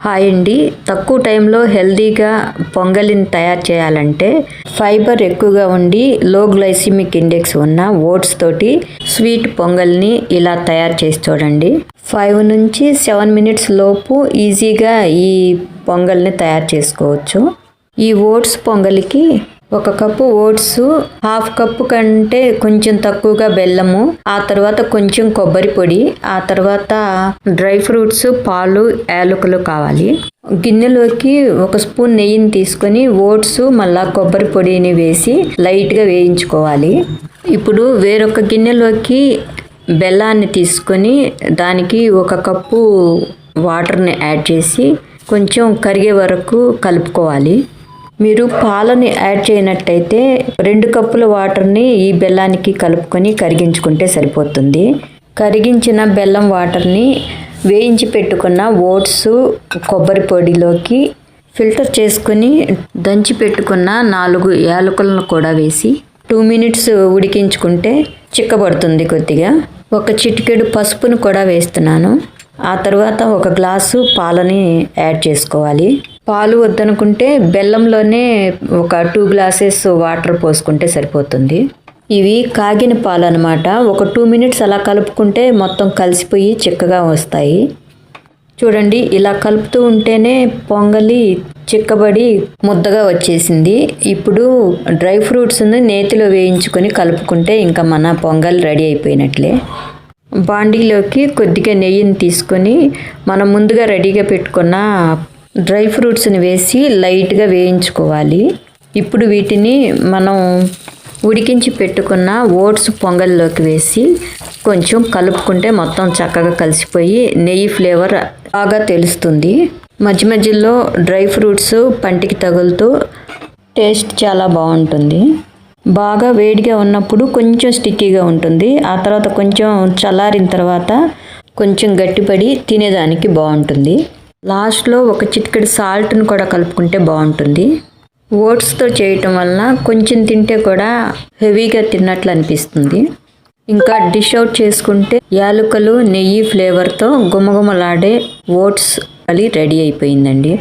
Hi అండి. తక్కువ టైంలో హెల్దీగా పొంగలిని తయారు చేయాలంటే ఫైబర్ ఎక్కువగా ఉండి లో గ్లైసిమిక్ ఇండెక్స్ ఉన్న ఓట్స్ తోటి స్వీట్ పొంగల్ని ఇలా తయారు చేసి చూడండి. ఫైవ్ నుంచి సెవెన్ మినిట్స్ లోపు ఈజీగా ఈ పొంగల్ని తయారు చేసుకోవచ్చు. ఈ ఓట్స్ పొంగలికి ఒక కప్పు ఓట్స్ హాఫ్ కప్పు కంటే కొంచెం తక్కువగా బెల్లము ఆ తర్వాత కొంచెం కొబ్బరి పొడి ఆ తర్వాత డ్రై ఫ్రూట్స్ పాలు యాలకులు కావాలి. గిన్నెలోకి ఒక స్పూన్ నెయ్యిని తీసుకొని ఓట్స్ మళ్ళా కొబ్బరి పొడిని వేసి లైట్గా వేయించుకోవాలి. ఇప్పుడు వేరొక గిన్నెలోకి బెల్లాన్ని తీసుకొని దానికి ఒక కప్పు వాటర్ని యాడ్ చేసి కొంచెం కరిగే వరకు కలుపుకోవాలి. మీరు పాలని యాడ్ చేయనట్టయితే రెండు కప్పుల వాటర్ని ఈ బెల్లానికి కలుపుకొని కరిగించుకుంటే సరిపోతుంది. కరిగించిన బెల్లం వాటర్ని వేయించి పెట్టుకున్న ఓట్స్ కొబ్బరి పొడిలోకి ఫిల్టర్ చేసుకుని దంచి పెట్టుకున్న నాలుగు యాలకులను కూడా వేసి టూ మినిట్స్ ఉడికించుకుంటే చిక్కబడుతుంది కొద్దిగా. ఒక చిటికెడు పసుపును కూడా వేస్తున్నాను. ఆ తర్వాత ఒక గ్లాసు పాలని యాడ్ చేసుకోవాలి. పాలు వద్దనుకుంటే బెల్లంలోనే ఒక టూ గ్లాసెస్ వాటర్ పోసుకుంటే సరిపోతుంది. ఇవి కాగిన పాలు అనమాట ఒక టూ మినిట్స్ అలా కలుపుకుంటే మొత్తం కలిసిపోయి చిక్కగా వస్తాయి. చూడండి ఇలా కలుపుతూ ఉంటేనే పొంగలి చిక్కబడి ముద్దగా వచ్చేసింది. ఇప్పుడు డ్రై ఫ్రూట్స్ని నేతిలో వేయించుకొని కలుపుకుంటే ఇంకా మన పొంగల్ రెడీ అయిపోయినట్లే. బాండీలోకి కొద్దిగా నెయ్యిని తీసుకొని మనం ముందుగా రెడీగా పెట్టుకున్న డ్రై ఫ్రూట్స్ని వేసి లైట్గా వేయించుకోవాలి. ఇప్పుడు వీటిని మనం ఉడికించి పెట్టుకున్న ఓట్స్ పొంగల్లోకి వేసి కొంచెం కలుపుకుంటే మొత్తం చక్కగా కలిసిపోయి నెయ్యి ఫ్లేవర్ బాగా తెలుస్తుంది. మధ్య మధ్యలో డ్రై ఫ్రూట్స్ పంటికి తగులుతూ టేస్ట్ చాలా బాగుంటుంది. బాగా వేడిగా ఉన్నప్పుడు కొంచెం స్టిక్కీగా ఉంటుంది. ఆ తర్వాత కొంచెం చల్లారిన తర్వాత కొంచెం గట్టిపడి తినేదానికి బాగుంటుంది. లాస్ట్లో ఒక చిటికెడు సాల్ట్ని కూడా కలుపుకుంటే బాగుంటుంది. ఓట్స్తో చేయటం వలన కొంచెం తింటే కూడా హెవీగా తిన్నట్లు అనిపిస్తుంది. ఇంకా డిష్ అవుట్ చేసుకుంటే యాలుకలు నెయ్యి ఫ్లేవర్తో గుమగుమలాడే ఓట్స్ అది రెడీ అయిపోయిందండి.